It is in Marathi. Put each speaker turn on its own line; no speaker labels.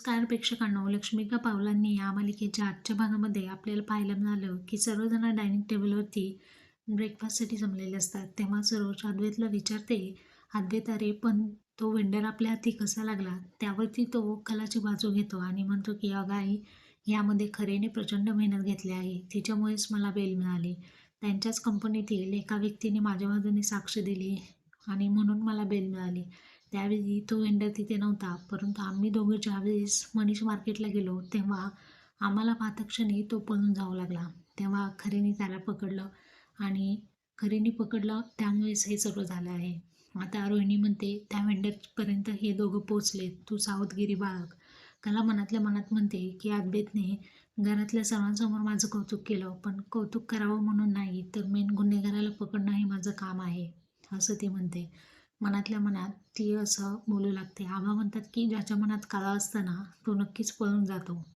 नमस्कार प्रेक्षकांनो लक्ष्मिका पावलांनी या मालिकेच्या आजच्या भागामध्ये आपल्याला पाहायला मिळालं की सर्वजण डायनिंग टेबलवरती ब्रेकफास्टसाठी जमलेले असतात. तेव्हा सरोज अद्वैतला विचारते अद्वैत अरे पण तो वेंडर आपल्या हाती कसा लागला? त्यावरती तो कलाची बाजू घेतो आणि म्हणतो की अगं आई यामध्ये खरेने प्रचंड मेहनत घेतली आहे. तिच्यामुळेच मला बेल मिळाली. त्यांच्याच कंपनीतील एका व्यक्तीने माझ्या बाजूने साक्ष दिली आणि म्हणून मला बेल मिळाली. त्यावेळी तो वेंडर तिथे नव्हता परंतु आम्ही दोघं ज्यावेळेस मनीष मार्केटला गेलो तेव्हा आम्हाला पाहताक्षणी तो पळून जाऊ लागला. तेव्हा खरेने त्याला पकडलं आणि खरीने पकडलं त्यामुळेच हे सर्व झालं आहे. आता रोहिणी म्हणते त्या वेंडरपर्यंत हे दोघं पोचले तू सावधगिरी बाळग. कला मनातल्या मनात म्हणते की अद्वैतने घरातल्या सर्वांसमोर माझं कौतुक केलं पण कौतुक करावं म्हणून नाही तर मेन गुन्हेगाराला पकडणं हे माझं काम आहे असं ती म्हणते. मनातल्या मनात ती असं बोलू लागते. आबा म्हणतात की ज्याच्या मनात कला असतं ना तो नक्कीच पळून जातो.